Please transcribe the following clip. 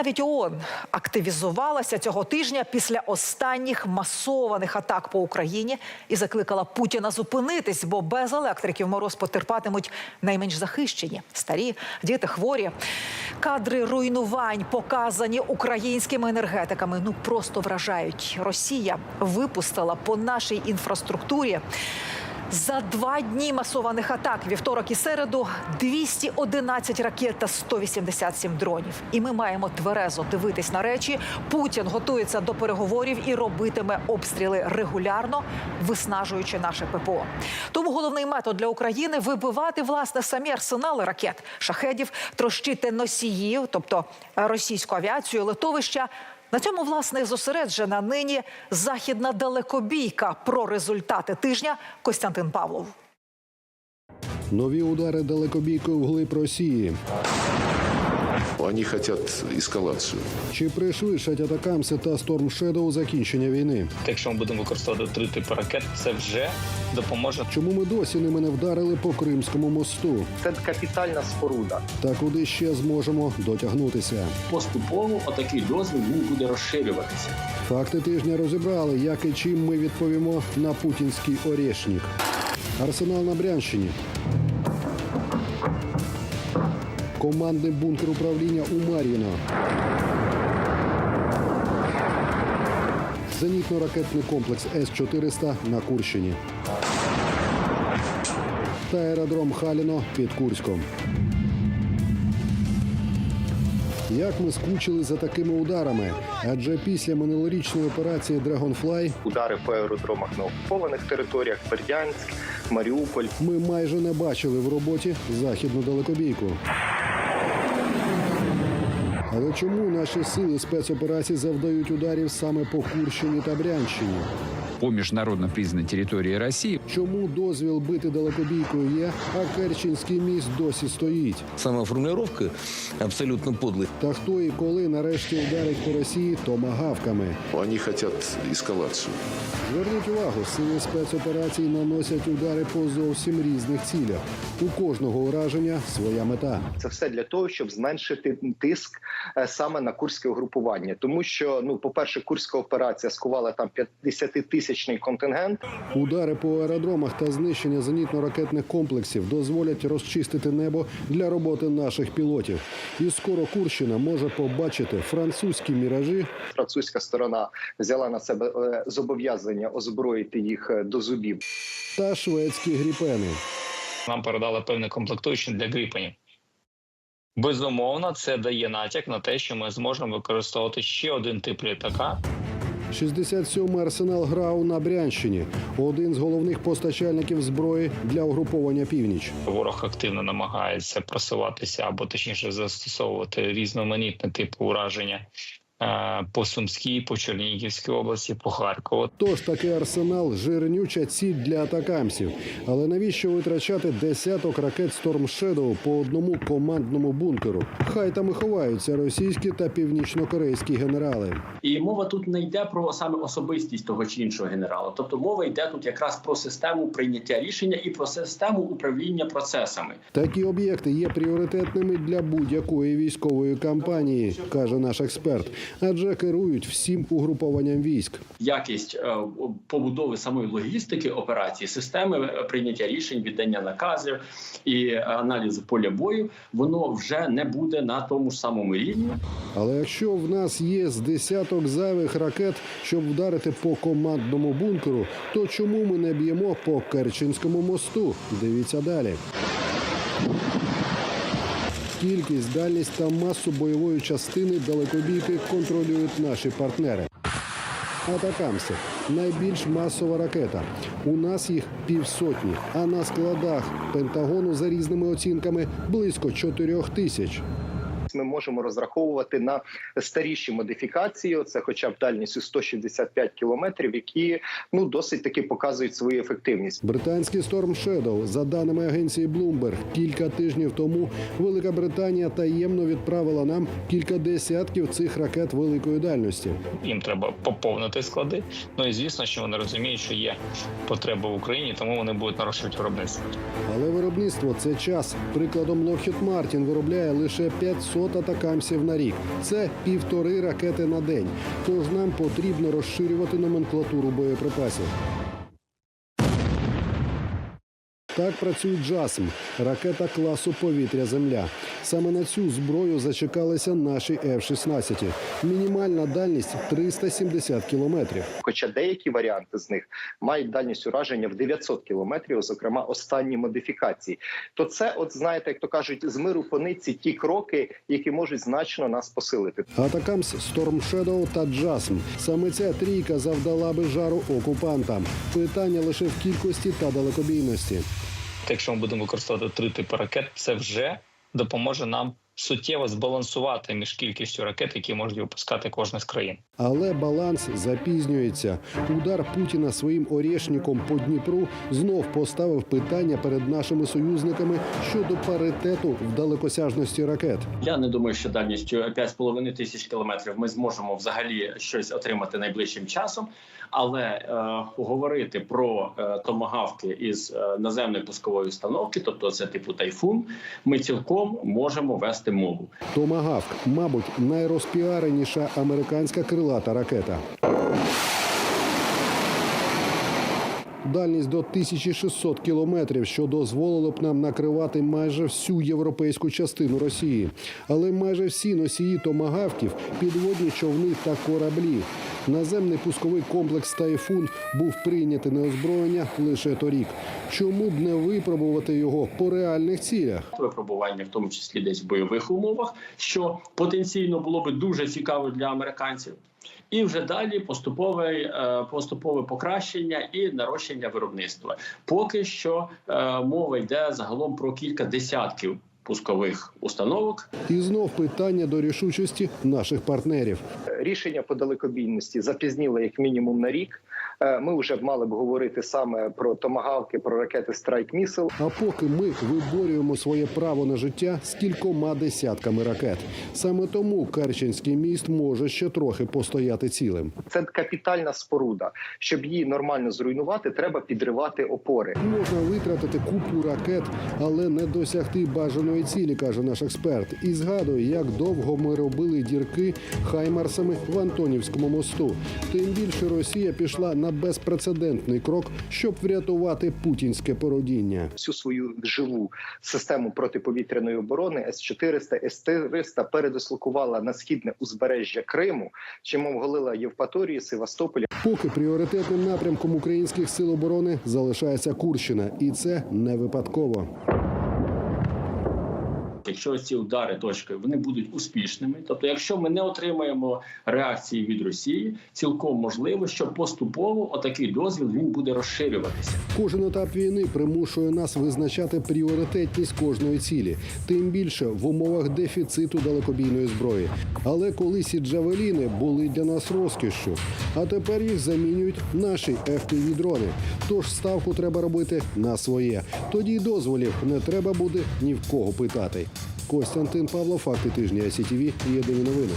Навіть ООН активізувалася цього тижня після останніх масованих атак по Україні і закликала Путіна зупинитись, бо без електриків мороз потерпатимуть найменш захищені старі, діти хворі. Кадри руйнувань, показані українськими енергетиками, ну просто вражають. Росія випустила по нашій інфраструктурі. За два дні масованих атак вівторок і середу 211 ракет та 187 дронів. І ми маємо тверезо дивитись на речі. Путін готується до переговорів і робитиме обстріли регулярно, виснажуючи наше ППО. Тому головний метод для України вибивати власне самі арсенали ракет, шахедів, трощити носіїв, тобто російську авіацію, литовища. На цьому власне зосереджена нині західна далекобійка. Про результати тижня Костянтин Павлов. Нові удари далекобійкою вглиб Росії. Они хотят эскалацию. Чи пришвидшать атакамси та Storm Shadow закінчення війни? Якщо ми будемо використовувати три типи ракет, це вже допоможе Чому ми досі ними не вдарили по Кримському мосту? Це капітальна споруда. Та куди ще зможемо дотягнутися? поступово отакий дозвіл він буде розширюватися. Факти тижня розібрали, як і чим ми відповімо на путінський орешник. Арсенал на Брянщині. Командний бункер управління у Мар'їно. Зенітно-ракетний комплекс С-400 на Курщині. Та аеродром Халіно під Курськом. Як ми скучили за такими ударами? Адже після минулорічної операції Dragonfly Удари по аеродромах на окупованих територіях, Бердянськ, Маріуполь. ми майже не бачили в роботі західну далекобійку. Але чому наші сили спецоперації завдають ударів саме по Курщині та Брянщині? По международно признанной территории России. Чому дозвіл бити далекобійкою є, а Керченський міст досі стоїть? Сама формулировка абсолютно подлая. Та хто і коли нарешті вдарить по Росії томагавками? Они хотят эскалацию. Зверніть увагу, сили спецоперацій наносять удари по зовсім різних цілях. У кожного ураження своя мета. Це все для того, щоб зменшити тиск е, саме на курське угрупування. Тому що, ну, по-перше, курська операція скувала там 50-тисячний контингент. Удари по аеродромах та знищення зенітно-ракетних комплексів дозволять розчистити небо для роботи наших пілотів. І скоро Курщина може побачити французькі міражі Французька сторона взяла на себе е, зобов'язання озброїти їх е, до зубів. та шведські гріпени. нам передали певні комплектуючі для гріпенів. Безумовно, це дає натяк на те, що ми зможемо використовувати ще один тип літака. 67-й арсенал грав на Брянщині один з головних постачальників зброї для угруповання північ. Ворог активно намагається просуватися або точніше застосовувати різноманітне типу ураження по Сумській, по Чернігівській області, по Харкову. Тож такий арсенал жирнюча ціль для атакамсів. Але навіщо витрачати десяток ракет Storm Shadow по одному командному бункеру? Хай там і ховаються російські та північнокорейські генерали. І мова тут не йде про саме особистість того чи іншого генерала. Тобто мова йде тут якраз про систему прийняття рішення і про систему управління процесами. Такі об'єкти є пріоритетними для будь-якої військової кампанії, каже наш експерт, адже керують всім угрупованням військ. Якість е, побудови самої логістики операції, системи е, прийняття рішень, віддання наказів і аналізу поля бою, воно вже не буде на тому ж самому рівні. Але якщо в нас є з десяток зайвих ракет, щоб вдарити по командному бункеру, то чому ми не б'ємо по Керченському мосту? Дивіться далі. Кількість, дальність та масу бойової частини далекобійки контролюють наші партнери. Атакамси найбільш масова ракета. У нас їх півсотні, а на складах Пентагону за різними оцінками близько чотирьох тисяч. Ми можемо розраховувати на старіші модифікації. Це, хоча б дальністю 165 кілометрів, які ну досить таки показують свою ефективність. Британський Storm Shadow, за даними агенції Bloomberg, кілька тижнів тому Велика Британія таємно відправила нам кілька десятків цих ракет великої дальності. Їм треба поповнити склади. Ну і звісно, що вони розуміють, що є потреба в Україні, тому вони будуть нарощувати виробництво. Але виробництво це час. Прикладом Lockheed Martin виробляє лише 500 500 атакамсів на рік. Це півтори ракети на день. Тож нам потрібно розширювати номенклатуру боєприпасів. Так працює «Джасм» – ракета класу повітря-земля. Саме на цю зброю зачекалися наші F-16. Мінімальна дальність 370 кілометрів. Хоча деякі варіанти з них мають дальність ураження в 900 кілометрів, зокрема останні модифікації. То це, от знаєте, як то кажуть, з миру по нитці ті кроки, які можуть значно нас посилити. Атакамс, Storm Shadow та Джасм. Саме ця трійка завдала би жару окупантам. Питання лише в кількості та далекобійності. Якщо ми будемо використовувати три типи ракет, це вже допоможе нам суттєво збалансувати між кількістю ракет, які можуть випускати кожна з країн. Але баланс запізнюється. Удар Путіна своїм орєшником по Дніпру знов поставив питання перед нашими союзниками щодо паритету в далекосяжності ракет. Я не думаю, що дальністю 5,5 тисяч кілометрів ми зможемо взагалі щось отримати найближчим часом. Але е, говорити про е, томагавки із е, наземної пускової установки, тобто це типу тайфун, ми цілком можемо вести мову. Томагавк, мабуть, найрозпіареніша американська крилата ракета. Дальність до 1600 кілометрів, що дозволило б нам накривати майже всю європейську частину Росії. Але майже всі носії томагавків підводні човни та кораблі. Наземний пусковий комплекс Тайфун був прийнятий на озброєння лише торік. Чому б не випробувати його по реальних цілях? випробування, в тому числі десь в бойових умовах, що потенційно було би дуже цікаво для американців. І вже далі поступове, е, поступове покращення і нарощення виробництва. Поки що е, мова йде загалом про кілька десятків пускових установок. І знов питання до рішучості наших партнерів. Рішення по далекобійності запізніло як мінімум на рік. Е, Ми вже б мали б говорити саме про томагавки, про ракети Страйк Місел. А поки ми виборюємо своє право на життя з кількома десятками ракет. Саме тому Керченський міст може ще трохи постояти цілим. Це капітальна споруда. Щоб її нормально зруйнувати, треба підривати опори. Можна витратити купу ракет, але не досягти бажаної цілі, каже наш експерт. І згадує, як довго ми робили дірки хаймарсами в Антонівському мосту. Тим більше Росія пішла на безпрецедентний крок, щоб врятувати путінське породіння. Всю свою живу систему протиповітряної оборони С-400, С-300 передислокувала на східне узбережжя Криму, чим оголила Євпаторії, Севастополя. Поки пріоритетним напрямком українських сил оборони залишається Курщина, і це не випадково. Якщо ці удари точкою вони будуть успішними, тобто, якщо ми не отримаємо реакції від Росії, цілком можливо, що поступово отакий дозвіл він буде розширюватися. Кожен етап війни примушує нас визначати пріоритетність кожної цілі, тим більше в умовах дефіциту далекобійної зброї. Але колись і джавеліни були для нас розкішшю, а тепер їх замінюють наші fpv дрони. Тож ставку треба робити на своє. Тоді й дозволів не треба буде ні в кого питати. Костянтин Павло, факти тижня СІТВ, єдині новини.